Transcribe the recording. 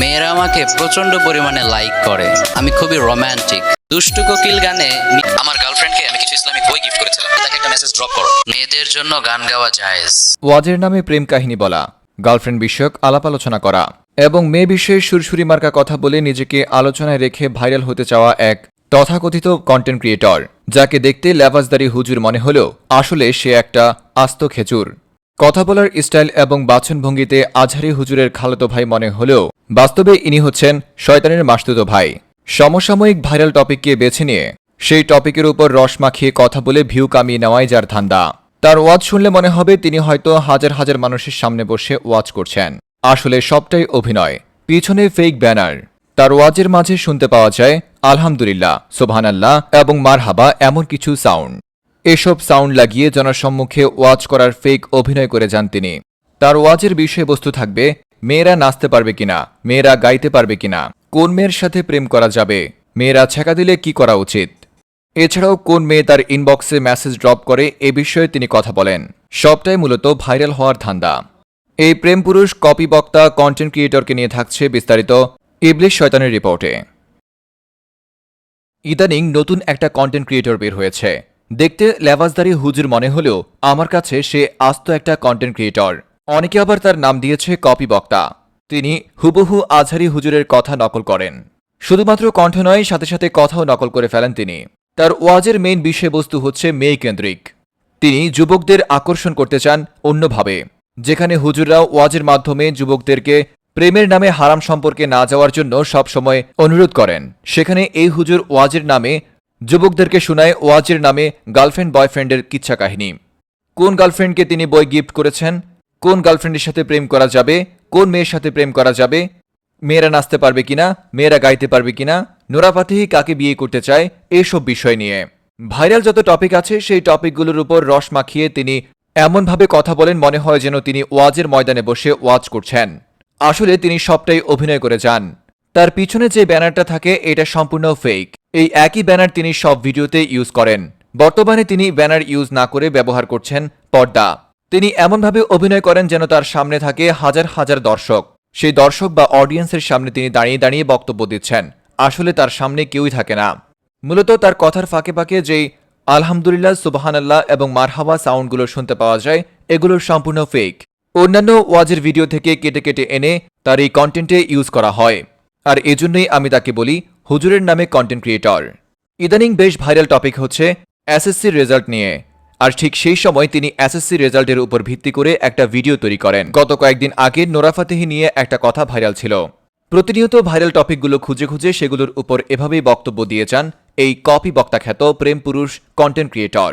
মেয়েরা আমাকে প্রচণ্ড পরিমাণে লাইক করে। আমি খুবই রোমান্টিক দুষ্টু কোকিল গানে আমার গার্লফ্রেন্ডকে আমি কিছু ইসলামিক বই গিফট করেছিলাম। তাকে একটা মেসেজ ড্রপ করো। মেয়েদের জন্য গান গাওয়া জায়েজ ওয়াজের নামে প্রেম কাহিনী বলা গার্লফ্রেন্ড বিষয়ক আলাপ আলোচনা করা এবং মেয়ে বিষয়ে সুরসুরি মার্কা কথা বলে নিজেকে আলোচনায় রেখে ভাইরাল হতে চাওয়া এক তথাকথিত কন্টেন্ট ক্রিয়েটর যাকে দেখতে লেবাসদারি হুজুর মনে হলেও আসলে সে একটা আস্ত খেজুর। কথা বলার স্টাইল এবং বাচনভঙ্গিতে আজহারি হুজুরের খালাতো ভাই মনে হলেও বাস্তবে ইনি হচ্ছেন শয়তানের মাসতুতো ভাই। সমসাময়িক ভাইরাল টপিককে বেছে নিয়ে সেই টপিকের উপর রস মাখিয়ে কথা বলে ভিউ কামিয়ে নেওয়াই যার ধান্দা। তার ওয়াজ শুনলে মনে হবে তিনি হয়তো হাজার হাজার মানুষের সামনে বসে ওয়াজ করছেন। আসলে সবটাই অভিনয়, পিছনে ফেক ব্যানার তার ওয়াজের মাঝে শুনতে পাওয়া যায়, আলহামদুলিল্লাহ, সোবহানাল্লাহ এবং মারহাবা এমন কিছু সাউন্ড এসব সাউন্ড লাগিয়ে জনসম্মুখে ওয়াজ করার ফেক অভিনয় করে যান তিনি। তার ওয়াজের বিষয়বস্তু থাকবে মেয়েরা নাচতে পারবে কিনা? মেয়েরা গাইতে পারবে কিনা? কোন মেয়ের সাথে প্রেম করা যাবে? মেয়েরা ছেঁকা দিলে কি করা উচিত? এছাড়াও কোন মেয়ে তার ইনবক্সে মেসেজ ড্রপ করে এ বিষয়ে তিনি কথা বলেন? সবটাই মূলত ভাইরাল হওয়ার ধান্দা। এই প্রেম পুরুষ কপি বক্তা কন্টেন্ট ক্রিয়েটরকে নিয়ে থাকছে বিস্তারিত ইবলিশ শয়তানের রিপোর্টে। ইদানিং নতুন একটা কন্টেন্ট ক্রিয়েটর বের হয়েছে। দেখতে লেবাসদারি হুজুর মনে হলেও আমার কাছে সে আস্ত একটা কন্টেন্ট ক্রিয়েটর অনেকে আবার তার নাম দিয়েছে কপি বক্তা। তিনি হুবহু আজহারি হুজুরের কথা নকল করেন। শুধুমাত্র কণ্ঠ নয়, সাথে সাথে কথাও নকল করে ফেলেন তিনি। তার ওয়াজের মেইন বিষয়বস্তু হচ্ছে মেয়ে কেন্দ্রিক। তিনি যুবকদের আকর্ষণ করতে চান অন্যভাবে। যেখানে হুজুররাও ওয়াজের মাধ্যমে যুবকদেরকে প্রেমের নামে হারাম সম্পর্কে না যাওয়ার জন্য সবসময় অনুরোধ করেন। সেখানে এই হুজুর ওয়াজের নামে, যুবকদেরকে শোনায় ওয়াজের নামে গার্লফ্রেন্ড বয়ফ্রেন্ডের কিচ্ছা কাহিনী। কোন গার্লফ্রেন্ডকে তিনি বই গিফট করেছেন? কোন গার্লফ্রেন্ডের সাথে প্রেম করা যাবে? কোন মেয়ের সাথে প্রেম করা যাবে? মেয়েরা নাচতে পারবে কিনা? মেয়েরা গাইতে পারবে কিনা? নোরা ফাতেহি কাকে বিয়ে করতে চায়? এসব বিষয় নিয়ে। ভাইরাল যত টপিক আছে, সেই টপিকগুলোর উপর রস মাখিয়ে তিনি এমনভাবে কথা বলেন মনে হয় যেন তিনি ওয়াজের ময়দানে বসে ওয়াজ করছেন। আসলে তিনি সবটাই অভিনয় করে যান। তার পিছনে যে ব্যানারটা থাকে, এটা সম্পূর্ণ ফেক এই একই ব্যানার তিনি সব ভিডিওতে ইউজ করেন। বর্তমানে তিনি ব্যানার ইউজ না করে ব্যবহার করছেন পর্দা। তিনি এমনভাবে অভিনয় করেন যেন তার সামনে থাকে হাজার হাজার দর্শক। সেই দর্শক বা অডিয়েন্সের সামনে তিনি দাঁড়িয়ে দাঁড়িয়ে বক্তব্য দিচ্ছেন। আসলে তার সামনে কেউই থাকে না। মূলত তার কথার ফাঁকে ফাঁকে যেই আলহামদুলিল্লাহ, সুবাহানাল্লাহ এবং মারহাবা সাউন্ডগুলো শুনতে পাওয়া যায়, এগুলো সম্পূর্ণ ফেক অন্যান্য ওয়াজের ভিডিও থেকে কেটে কেটে এনে তার এই কন্টেন্টে ইউজ করা হয়। আর এজন্যই আমি তাকে বলি, হুজুরের নামে কন্টেন্ট ক্রিয়েটর ইদানিং বেশ ভাইরাল টপিক হচ্ছে এসএসসির রেজাল্ট নিয়ে। আর ঠিক সেই সময় তিনি এসএসসি রেজাল্টের উপর ভিত্তি করে একটা ভিডিও তৈরি করেন। গত কয়েকদিন আগে নোরা ফাতেহি নিয়ে একটা কথা ভাইরাল ছিল। প্রতিনিয়ত ভাইরাল টপিকগুলো খুঁজে খুঁজে সেগুলোর উপর এভাবেই বক্তব্য দিয়ে যান এই কপি বক্তা খ্যাত প্রেম পুরুষ কন্টেন্ট ক্রিয়েটর